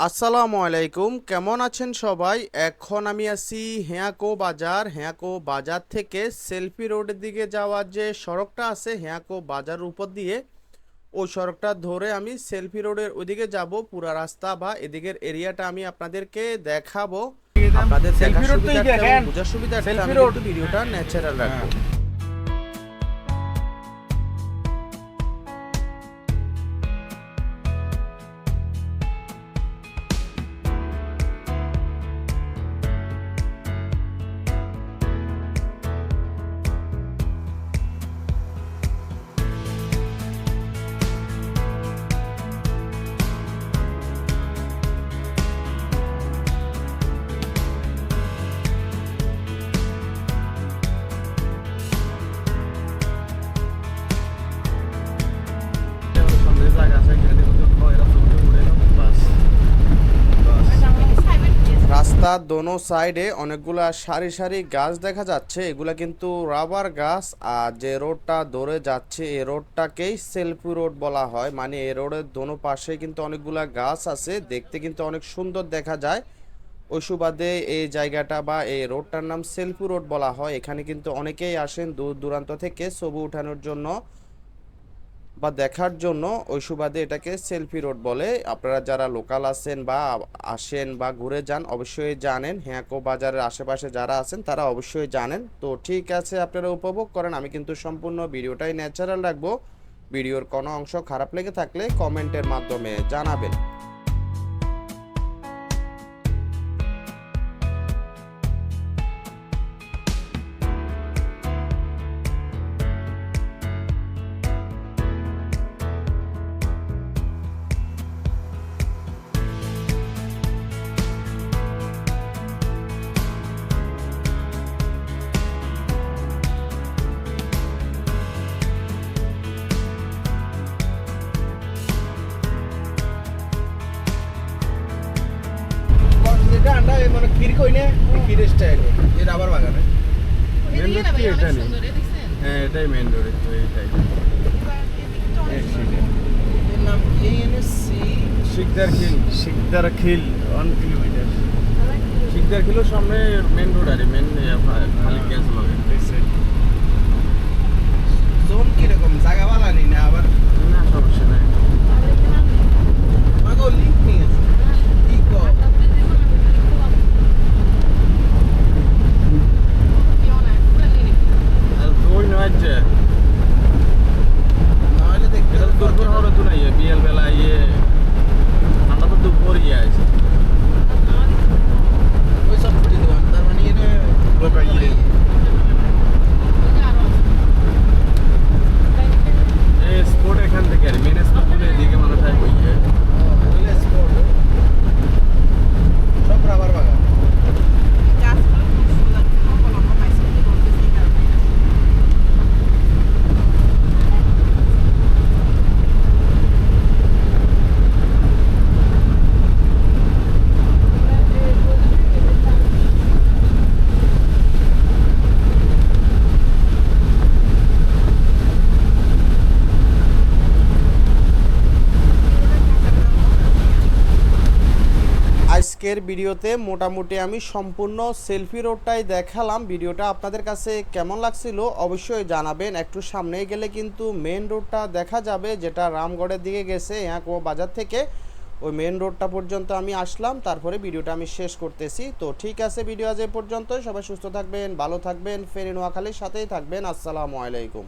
আসসালামু আলাইকুম কেমন আছেন সবাই এখন আমি আছি হেয়াকো বাজার হেয়াকো বাজার থেকে সেলফি রোডের দিকে যাওয়ার যে সড়কটা আছে হেয়াকো বাজার উপর দিয়ে ওই সড়কটা ধরে আমি সেলফি রোডের ওইদিকে যাব পুরা রাস্তা বা এদিকের এরিয়াটা আমি আপনাদেরকে দেখাবো আপনাদের দেখার দেখেন। বোঝার রোড। ভিডিওটা ন্যাচারাল রাখব রাস্তার দোনো সাইডে অনেকগুলা সারি সারি গাছ দেখা যাচ্ছে। এগুলা কিন্তু রাবার গাছ আর যে রোডটা ধরে যাচ্ছে এই রোডটাকেই সেলফি রোড বলা হয়। মানে এই রোডের দোনো পাশে কিন্তু অনেকগুলা গাছ আছে। দেখতে কিন্তু অনেক সুন্দর দেখা যায়। ওই সুবাদে এই জায়গাটা বা এই রোডটার নাম সেলফি রোড বলা হয়। এখানে কিন্তু অনেকেই আসেন দূর দূরান্ত থেকে ছবি ওঠানোর জন্য। বা দেখার জন্য ওই সুবাদে এটাকে সেলফি রোড বলে। আপনারা যারা লোকাল আছেন বা আসেন বা ঘুরে যান, অবশ্যই জানেন। হ্যাঁকো বাজারের আশেপাশে যারা আছেন, তারা অবশ্যই জানেন। তো ঠিক আছে, আপনারা উপভোগ করেন। আমি কিন্তু সম্পূর্ণ ভিডিওটাই ন্যাচারাল রাখব। ভিডিওর কোনো অংশ খারাপ লেগে থাকলে কমেন্টের মাধ্যমে জানাবেন। আন্ডা মানে ক্ষীর কই না? ক্ষীরের স্টাইলে এই রাবার বাগানে। মেন রোড কি এটা নেই হ্যাঁ এটাই মেন রোড তো এইটাই নাম এএনএসসি শিকদার খিল। শিকদার খিল ওয়ান কিলোমিটার শিকদার খিলের সামনে মেন রোড আরে মেন খালি গ্যাস লাগে জোন কীরকম জায়গা ভালো নেই না আবার না সমস্যা নাই আমাকে লিঙ্ক নিয়ে আছে কি কো আর ওই নয় যে নাহলে দেখতে এটা তো দুপুর হরে তো নাই বিয়েল বেলা ইয়ে ঠান্ডা তো দুপুর ইয়ে আছে ওই সব ফুটি দোকান তার মানে এটা লোকা ইয়ে এই স্পোর্ট এখান থেকে আর মেন স্পোর্টগুলো এদিকে মানুষ হয় ইয়ে তাহলে স্পট সব রাবার বাগান আজকের ভিডিওতে মোটামুটি আমি সম্পূর্ণ সেলফি রোডটাই দেখালাম। ভিডিওটা আপনাদের কাছে কেমন লাগছিল অবশ্যই জানাবেন। একটু সামনে গেলে কিন্তু মেন রোডটা দেখা যাবে, যেটা রামগড়ের দিকে গেছে কো বাজার থেকে। ওই মেন রোডটা পর্যন্ত আমি আসলাম, তারপরে ভিডিওটা আমি শেষ করতেছি। তো ঠিক আছে, ভিডিও আজ এ পর্যন্ত সবাই সুস্থ থাকবেন, ভালো থাকবেন। ফেরি নোয়াখালীর সাথেই থাকবেন। আসসালামু আলাইকুম।